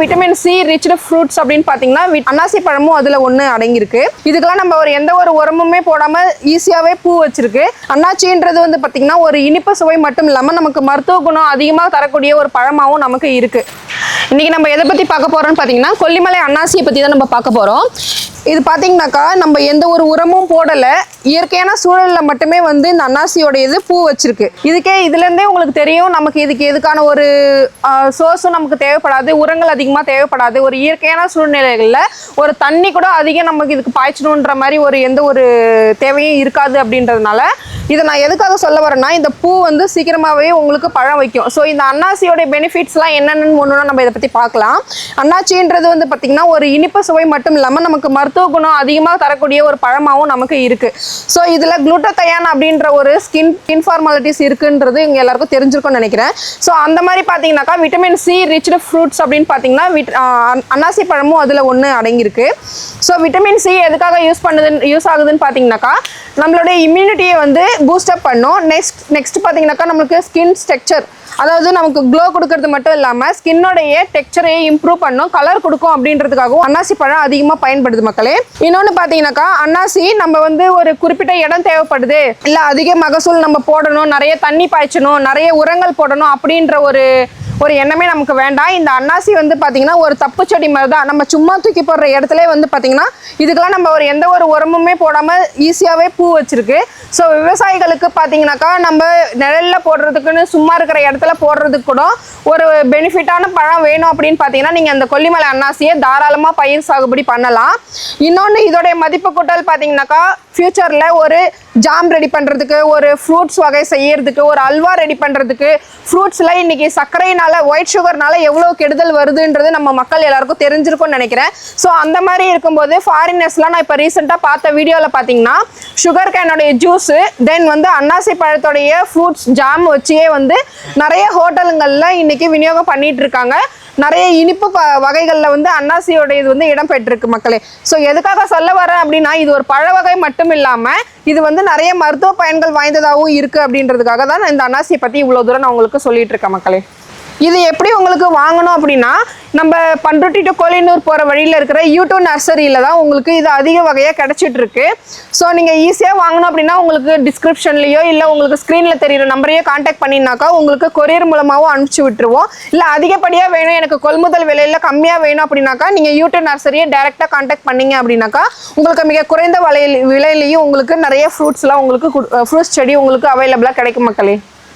Vitamin C ரிச்டு fruits அப்படின்னு பார்த்தீங்கன்னா அன்னாசி பழமும் அதில் ஒன்று அடங்கியிருக்கு. இதுக்கெல்லாம் நம்ம ஒரு எந்த ஒரு உரமுமே போடாமல் ஈஸியாகவே பூ வச்சிருக்கு. அன்னாச்சின்றது வந்து பார்த்தீங்கன்னா ஒரு இனிப்பு சுவை மட்டும் இல்லாமல் நமக்கு மருத்துவ குணம் அதிகமாக தரக்கூடிய ஒரு பழமாகவும் நமக்கு இருக்குது இன்னைக்கு நம்ம எதை பற்றி பார்க்க போகிறோம்னு பார்த்தீங்கன்னா கொல்லிமலை அன்னாசியை பற்றி தான் நம்ம பார்க்க போகிறோம் இது பார்த்தீங்கன்னாக்கா நம்ம எந்த ஒரு உரமும் போடலை. இயற்கையான சூழலில் மட்டுமே வந்து இந்த அன்னாசியோட இது பூ வச்சிருக்கு. இதுக்கே இதுலேருந்தே உங்களுக்கு தெரியும் நமக்கு இதுக்கு எதுக்கான ஒரு சோர்ஸும் நமக்கு தேவைப்படாது உரங்கள் அதிகமாக தேவைப்படாது. ஒரு இயற்கையான சூழ்நிலைகளில் ஒரு தண்ணி கூட அதிகம் நமக்கு இதுக்கு பாய்ச்சணுன்ற மாதிரி ஒரு எந்த ஒரு தேவையும் இருக்காது அப்படின்றதுனால இதை நான் எதுக்காக சொல்ல வரேன்னா இந்த பூ வந்து சீக்கிரமாகவே உங்களுக்கு பழம் வைக்கும். ஸோ இந்த அன்னாசியோட பெனிஃபிட்ஸ்லாம் என்னென்னு ஒன்றுனா நம்ம இதை பற்றி பார்க்கலாம். அன்னாச்சின்றது வந்து பார்த்திங்கன்னா ஒரு இனிப்பு சுவை மட்டும் இல்லாமல் நமக்கு மருத்துவ குணம் அதிகமாக தரக்கூடிய ஒரு பழமாகவும் நமக்கு இருக்குது ஸோ இதில் குளூட்டத்தையான் அப்படின்ற ஒரு ஸ்கின் இன்ஃபார்மாலிட்டிஸ் இருக்குன்றது இங்கே எல்லாருக்கும் தெரிஞ்சிருக்கும்னு நினைக்கிறேன். ஸோ அந்த மாதிரி பார்த்தீங்கன்னாக்கா விட்டமின் சி ரிச்டு ஃப்ரூட்ஸ் அப்படின்னு பார்த்தீங்கன்னா விட் அன்னாசி பழமும் அதில் ஒன்று அடங்கியிருக்கு. ஸோ விட்டமின் சி எதுக்காக யூஸ் பண்ணுதுன்னு யூஸ் ஆகுதுன்னு பார்த்தீங்கன்னாக்கா நம்மளுடைய இம்யூனிட்டியை வந்து பூஸ்டப் பண்ணும். நெக்ஸ்ட் நெக்ஸ்ட் பார்த்தீங்கன்னாக்கா நம்மளுக்கு ஸ்கின் ஸ்ட்ரக்சர் அதாவது நமக்கு க்ளோ கொடுக்கறது மட்டும் இல்லாமல் ஸ்கின்னோடைய டெக்ஸ்சரையே இம்ப்ரூவ் பண்ணும் கலர் கொடுக்கும் அப்படின்றதுக்காகவும் அன்னாசி பழம் அதிகமாக பயன்படுது மக்களே. இன்னொன்று பார்த்தீங்கன்னாக்கா அன்னாசி நம்ம வந்து ஒரு குறிப்பிட்ட இடம் தேவைப்படுது. இல்லை அதிக மகசூல் நம்ம போடணும் நிறைய தண்ணி பாய்ச்சணும் நிறைய உரங்கள் போடணும் அப்படின்ற ஒரு ஒரு எண்ணமே நமக்கு வேண்டாம். இந்த அன்னாசி வந்து பார்த்தீங்கன்னா ஒரு தப்பு செடி மாதிரி தான் நம்ம சும்மா தூக்கி போடுற இடத்துல வந்து பார்த்தீங்கன்னா இதுக்கெல்லாம் நம்ம ஒரு எந்த ஒரு உரமுமே போடாமல் ஈஸியாகவே பூ வச்சிருக்கு. ஸோ விவசாயிகளுக்கு பார்த்தீங்கன்னாக்கா நம்ம நிழலில் போடுறதுக்குன்னு சும்மா இருக்கிற இடத்துல போடுறதுக்கு கூட ஒரு பெனிஃபிட்டான பழம் வேணும் அப்படின்னு பார்த்தீங்கன்னா நீங்கள் அந்த கொல்லிமலை அன்னாசியை தாராளமாக பயிர் சாகுபடி பண்ணலாம். இன்னொன்று இதோடைய மதிப்பு கூட்டல் பார்த்தீங்கன்னாக்கா ஃப்யூச்சரில் ஒரு ஜாம் ரெடி பண்ணுறதுக்கு ஒரு ஃப்ரூட்ஸ் வகை செய்யறதுக்கு ஒரு அல்வா ரெடி பண்ணுறதுக்கு ஃப்ரூட்ஸில் இன்னைக்கு சர்க்கரையினால ஒயிட் சுகர்னால எவ்வளோ கெடுதல் வருதுன்றது நம்ம மக்கள் எல்லாருக்கும் தெரிஞ்சிருக்கும்னு நினைக்கிறேன். ஸோ அந்த மாதிரி இருக்கும்போது ஃபாரினர்ஸ்லாம் நான் இப்போ ரீசெண்டாக பார்த்த வீடியோவில் பார்த்தீங்கன்னா சுகர் கேனுடைய ஜூஸு தென் வந்து அன்னாசி பழத்தோடைய ஃப்ரூட்ஸ் ஜாம் வச்சே வந்து நிறைய ஹோட்டலுங்களில் இன்னைக்கு விநியோகம் பண்ணிட்டு இருக்காங்க. நிறைய இனிப்பு ப வகைகளில் வந்து அன்னாசியோட இது வந்து இடம்பெற்றிருக்கு மக்களே. ஸோ எதுக்காக சொல்ல வரேன் அப்படின்னா இது ஒரு பழ வகை மட்டும் இல்லாமல் இது வந்து நிறைய மருத்துவ பயன்கள் வாய்ந்ததாகவும் இருக்குது அப்படின்றதுக்காக தான் நான் இந்த அன்னாசியை பற்றி இவ்வளோ தூரம் நான் உங்களுக்கு சொல்லிட்டு இருக்கேன் மக்களே. இது எப்படி உங்களுக்கு வாங்கணும் அப்படின்னா நம்ம பண்ருட்டி டு கோலினூர் போகிற வழியில் இருக்கிற யூடியூப் நர்சரியில் தான் உங்களுக்கு இது அதிக வகையாக கிடச்சிட்டு இருக்கு ஸோ நீங்கள் ஈஸியாக வாங்கணும் அப்படின்னா உங்களுக்கு டிஸ்கிரிப்ஷன்லேயோ இல்லை உங்களுக்கு ஸ்க்ரீனில் தெரியிற நம்பரையோ காண்டாக்ட் பண்ணினாக்கா உங்களுக்கு கொரியர் மூலமாகவும் அனுப்பிச்சி விட்டுருவோம். இல்லை அதிகப்படியாக வேணும் எனக்கு கொள்முதல் விலையில் கம்மியாக வேணும் அப்படின்னாக்கா நீங்கள் யூடியூப் நர்சரியை டேரெக்டாக காண்டாக்ட் பண்ணீங்க அப்படின்னாக்கா உங்களுக்கு மிக குறைந்த விலையில் விலையிலையும் உங்களுக்கு நிறைய ஃப்ரூட்ஸ்லாம் உங்களுக்கு ஃப்ரூட்ஸ் செடி உங்களுக்கு அவைலபிளாக கிடைக்கும் மக்களே.